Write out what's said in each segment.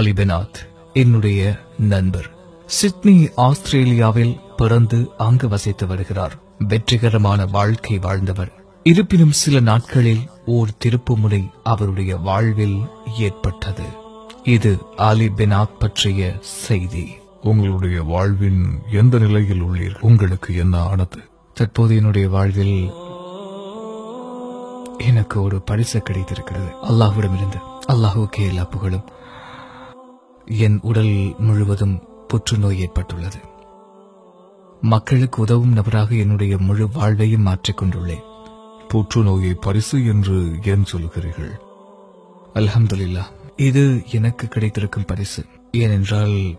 அலி பெனாத் என்னுடைய நண்பர். சிட்னி ஆஸ்திரேலியாவில் பிறந்து அங்கு வசித்து வருகிறார். வெற்றிகரமான வாழ்க்கை வாழ்ந்தவர். இருப்பினும் சில நாட்களில் ஓர் திருப்புமுனை அவருடைய வாழ்வில் ஏற்பட்டது. இது அலி பெனாத் பற்றிய செய்தி. உங்களுடைய வாழ்வின் எந்த நிலையில் உள்ளீர்கள் உங்களுக்கு என்ன ஆனது? தற்போது என்னுடைய வாழ்வில் எனக்கு ஒரு பரிசு கிடைத்திருக்கிறது. அல்லாஹ்விடமிருந்து. அல்லாஹுக்கே எல்லா புகழும். என் உடல் முழுவதும் புற்றுநோய் ஏற்பட்டுள்ளது. மக்களுக்கு உதவும் நபராக என்னுடைய முழு வாழ்வையும் மாற்றிக்கொண்டுள்ளேன் புற்றுநோயை பரிசு என்று ஏன் சொல்கிறீர்கள்? அலமதுல்லா இது எனக்கு கிடைத்திருக்கும் பரிசு. ஏனென்றால்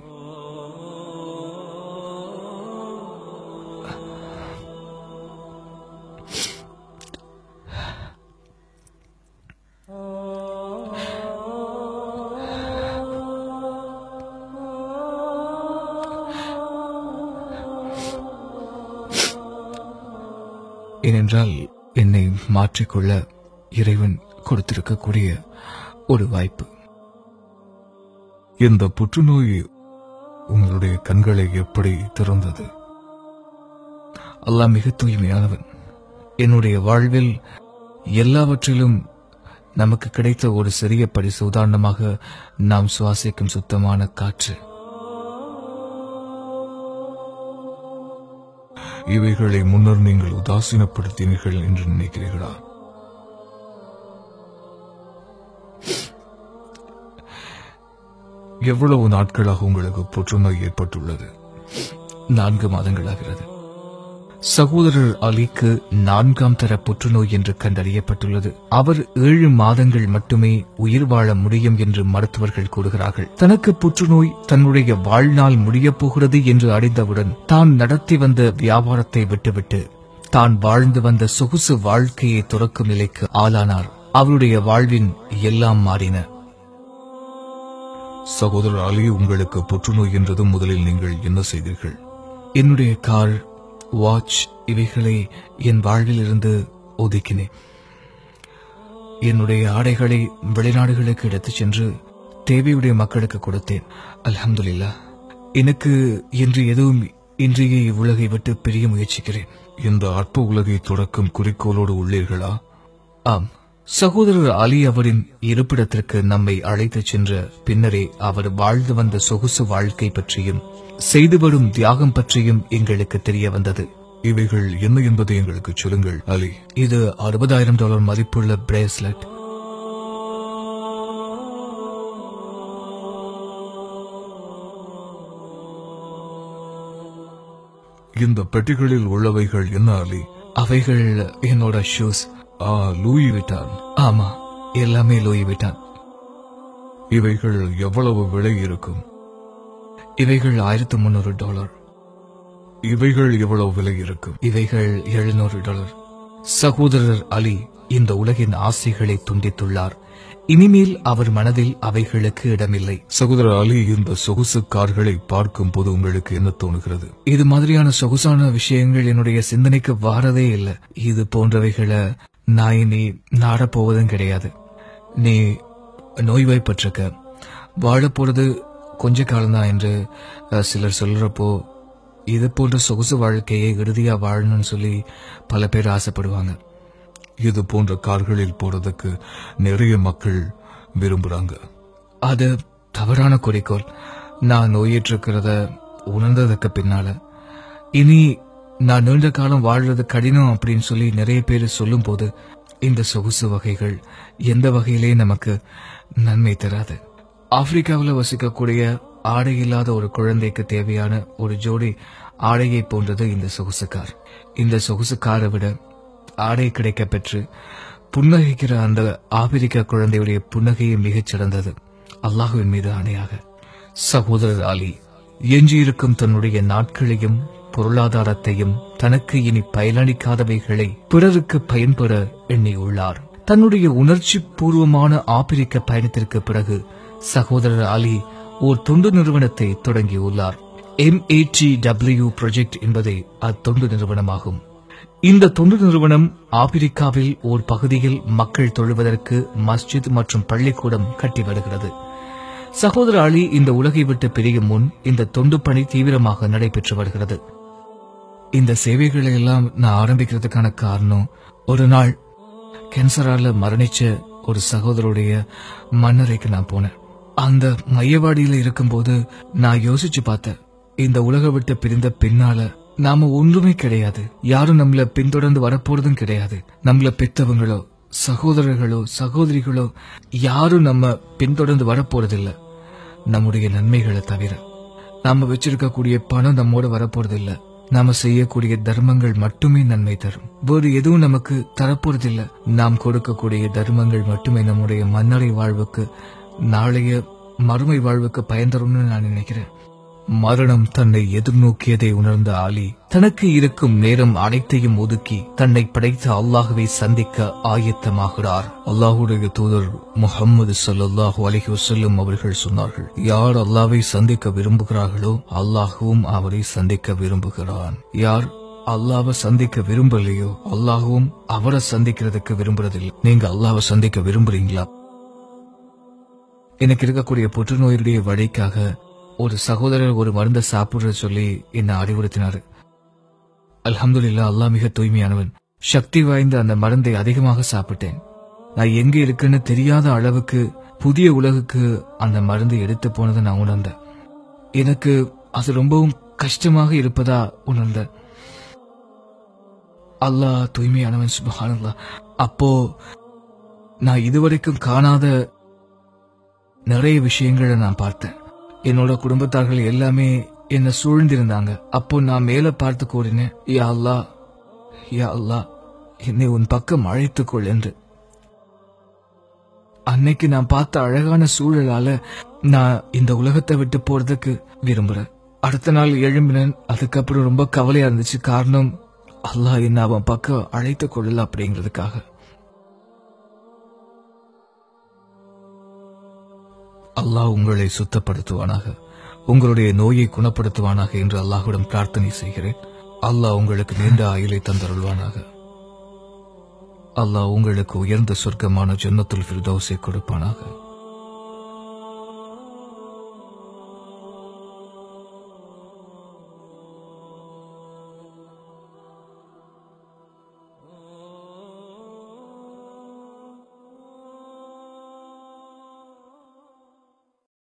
ஏனென்றால் என்னை மாற்றிக்கொள்ள இறைவன் கொடுத்திருக்கக்கூடிய ஒரு வாய்ப்பு. இந்த புற்றுநோய் உங்களுடைய கண்களை எப்படி திறந்தது? அல்லாஹ் மிக தூய்மையானவன். என்னுடைய வாழ்வில் எல்லாவற்றிலும் நமக்கு கிடைத்த ஒரு சிறிய பரிசு உதாரணமாக நாம் சுவாசிக்கும் சுத்தமான காற்று. இவைகளை முன்னர் நீங்கள் உதாசீனப்படுத்தினீர்கள் என்று நினைக்கிறீர்களா? எவ்வளவு நாட்களாக உங்களுக்கு புற்றுநோய் ஏற்பட்டுள்ளது? நான்கு மாதங்களாகிறது. சகோதரர் அலிக்கு நான்காம் தர புற்றுநோய் என்று கண்டறியப்பட்டுள்ளது. அவர் ஏழு மாதங்கள் மட்டுமே உயிர் வாழ முடியும் என்று மருத்துவர்கள் கூறுகிறார்கள். தனக்கு புற்றுநோய் தன்னுடைய வாழ்நாள் முடியப் போகிறது என்று அறிந்தவுடன் தான் நடத்தி வந்த வியாபாரத்தை விட்டுவிட்டு தான் வாழ்ந்து வந்த சொகுசு வாழ்க்கையை துறக்கும் நிலைக்கு ஆளானார். அவருடைய வாழ்வின் எல்லாம் மாறின. சகோதரர் அலி உங்களுக்கு புற்றுநோய் என்றதும் முதலில் நீங்கள் என்ன செய்தீர்கள்? என்னுடைய கார் வாட்ச் இவைகளை என் வாழ்விலிருந்து ஒதுக்கினேன். என்னுடைய ஆடைகளை வெளிநாடுகளுக்கு எடுத்துச் சென்று தேவையுடைய மக்களுக்கு கொடுத்தேன். அலமதுல்லா எனக்கு என்று எதுவும் இன்றைய இவ்வுலகை விட்டு பிரிய முயற்சிக்கிறேன். இந்த அற்ப உலகை தொடக்கும் குறிக்கோளோடு உள்ளீர்களா? ஆம். சகோதரர் அலி அவரின் இருப்பிடத்திற்கு நம்மை அழைத்துச் சென்ற பின்னரே அவர் வாழ்ந்து வந்த சொகுசு வாழ்க்கை பற்றியும் செய்து வரும் தியாகம் பற்றியும் எங்களுக்கு தெரிய வந்தது. இவைகள் என்ன என்பதை எங்களுக்கு சொல்லுங்கள் அலி. இது அறுபதாயிரம் டாலர் மதிப்புள்ள பிரேஸ்லெட். இந்த பெட்டிகளில் உள்ளவைகள் என்ன அலி? அவைகள் என்னோட ஷூஸ் லூயி விட்டான் ஆமா. எல்லாமே லோய் விட்டான் இவைகள் எவ்வளவு விலை இருக்கும்? இவைகள் ஆயிரத்து முன்னூறு டாலர். இவைகள் எவ்வளவு விலை இருக்கும்? இவைகள் எழுநூறு டாலர். சகோதரர் அலி இந்த உலகின் ஆசைகளை துண்டித்துள்ளார். இனிமேல் அவர் மனதில் அவைகளுக்கு இடமில்லை. சகோதரர் அலி இந்த சொகுசு கார்களை பார்க்கும் போது உங்களுக்கு என்ன தோணுகிறது? இது மாதிரியான சொகுசான விஷயங்கள் என்னுடைய சிந்தனைக்கு வாரதே இல்லை. இது போன்றவைகளை நான் இனி நாடப் போவதும் கிடையாது. நீ நோய்வாய்ப்பட்டிருக்க வாழப் போறது கொஞ்ச காலம்தான் என்று சிலர் சொல்றப்போ இது போன்ற சொகுசு வாழ்க்கையை இறுதியா வாழணும்னு சொல்லி பல பேர் ஆசைப்படுவாங்க. இது போன்ற கார்களில் போறதுக்கு நிறைய மக்கள் விரும்புறாங்க. அது தவறான குறிக்கோள். நான் நோயிட்டிருக்கிறத உணர்ந்ததுக்கு பின்னால இனி நான் நீண்ட காலம் வாழ்றது கடினம் அப்படின்னு சொல்லி நிறைய பேர் சொல்லும்போது இந்த சொகுசு வகைகள் எந்த வகையிலே நமக்கு நன்மை தராது. ஆப்பிரிக்காவில் வசிக்கக்கூடிய ஆடை இல்லாத ஒரு குழந்தைக்கு தேவையான ஒரு ஜோடி ஆடையை போன்றது இந்த சொகுசு கார் இந்த சொகுசு காரை விட ஆடை கிடைக்க பெற்று புன்னகைக்கிற அந்த ஆப்பிரிக்க குழந்தையுடைய புன்னகையை மிகச் சிறந்தது. அல்லாஹுவின் மீது ஆணையாக சகோதரர் அலி எஞ்சியிருக்கும் தன்னுடைய நாட்களையும் பொருளாதாரத்தையும் தனக்கு இனி பயனளிக்காதவைகளை பிறருக்கு பயன்பெற எண்ணியுள்ளார். தன்னுடைய உணர்ச்சி பூர்வமான ஆப்பிரிக்க பயணத்திற்கு பிறகு சகோதரர் அலி ஓர் தொண்டு நிறுவனத்தை தொடங்கியுள்ளார். எம் டபிள்யூ ப்ரொஜெக்ட் என்பதே அத்தொண்டு நிறுவனமாகும். இந்த தொண்டு நிறுவனம் ஆப்பிரிக்காவில் ஓர் பகுதியில் மக்கள் தொழுவதற்கு மஸ்ஜித் மற்றும் பள்ளிக்கூடம் கட்டி வருகிறது. சகோதர அலி இந்த உலகை விட்டு பிரியும் முன் இந்த தொண்டு பணி தீவிரமாக நடைபெற்று வருகிறது. இந்த சேவைகளை எல்லாம் நான் ஆரம்பிக்கிறதுக்கான காரணம் ஒரு நாள் கேன்சரால மரணிச்ச ஒரு சகோதரருடைய மன்னரைக்கு நான் போனேன். அந்த மையவாடியில இருக்கும்போது நான் யோசிச்சு பார்த்தேன் இந்த உலக விட்டு பிரிந்த பின்னால நாம ஒன்றுமே கிடையாது. யாரும் நம்மள பின்தொடர்ந்து வரப்போறதும் கிடையாது. நம்மள பெத்தவங்களோ சகோதரர்களோ சகோதரிகளோ யாரும் நம்ம பின்தொடர்ந்து வரப்போறதில்ல. நம்முடைய நன்மைகளை தவிர நாம வச்சிருக்கக்கூடிய பணம் நம்மோட வரப்போறதில்லை. நாம செய்யக்கூடிய தர்மங்கள் மட்டுமே நன்மை தரும். வேறு எதுவும் நமக்கு தரப்போறதில்லை. நாம் கொடுக்கக்கூடிய தர்மங்கள் மட்டுமே நம்முடைய மன்னரை வாழ்வுக்கு நாளைய மறுமை வாழ்வுக்கு பயன் தரும்னு நான் நினைக்கிறேன். மரணம் தன்னை எதிர்நோக்கியதை உணர்ந்த ஆலி தனக்கு இருக்கும் நேரம் அனைத்தையும் ஒதுக்கி தன்னை படைத்த அல்லாஹுவை சந்திக்க ஆயத்தமாகிறார். அல்லாஹுடைய தூதர் முகம்மது சல்லாஹூ அலஹி வஸல்லம் அவர்கள் சொன்னார்கள் யார் அல்லாவை சந்திக்க விரும்புகிறார்களோ அல்லாஹுவும் அவரை சந்திக்க விரும்புகிறான். யார் அல்லாவை சந்திக்க விரும்பலையோ அல்லாஹுவும் அவரை சந்திக்கிறதுக்கு விரும்புறதில்லை. நீங்க அல்லாவை சந்திக்க விரும்புறீங்களா? எனக்கு இருக்கக்கூடிய புற்றுநோயுடைய வழிக்காக ஒரு சகோதரர் ஒரு மருந்தை சாப்பிடுற சொல்லி என்னை அறிவுறுத்தினார். அல்ஹம்துல்லா அல்லாஹ் மிக தூய்மையானவன். சக்தி வாய்ந்த அந்த மருந்தை அதிகமாக சாப்பிட்டேன். நான் எங்க இருக்குன்னு தெரியாத அளவுக்கு புதிய உலகுக்கு அந்த மருந்து எடுத்து போனதை நான் உணர்ந்தேன். எனக்கு அது ரொம்பவும் கஷ்டமாக இருப்பதா உணர்ந்தேன். அல்லாஹ் தூய்மையானவன் சுபஹானல்லாஹ். அப்போ நான் இதுவரைக்கும் காணாத நிறைய விஷயங்களை நான் பார்த்தேன். என்னோட குடும்பத்தார்கள் எல்லாமே என்ன சூழ்ந்திருந்தாங்க. அப்போ நான் மேல பார்த்து கூறினேன் யா அல்லா யா அல்லா என்னை உன் பக்கம் அழைத்துக்கொள் என்று. அன்னைக்கு நான் பார்த்த அழகான சூழலால நான் இந்த உலகத்தை விட்டு போறதுக்கு விரும்புறேன். அடுத்த நாள் எழும்பினேன் அதுக்கப்புறம் ரொம்ப கவலையா இருந்துச்சு. காரணம் அல்லாஹ் என்ன அவன் பக்கம் அழைத்துக் கொள்ளல அப்படிங்கிறதுக்காக. அல்லாஹ் உங்களை சுத்தப்படுத்துவானாக. உங்களுடைய நோயை குணப்படுத்துவானாக என்று அல்லாஹ்விடம் பிரார்த்தனை செய்கிறேன். அல்லாஹ் உங்களுக்கு நீண்ட ஆயுளை தந்தருள்வானாக. அல்லாஹ் உங்களுக்கு உயர்ந்த சொர்க்கமான ஜன்னத்துல் ஃபிர்தௌஸை கொடுப்பானாக.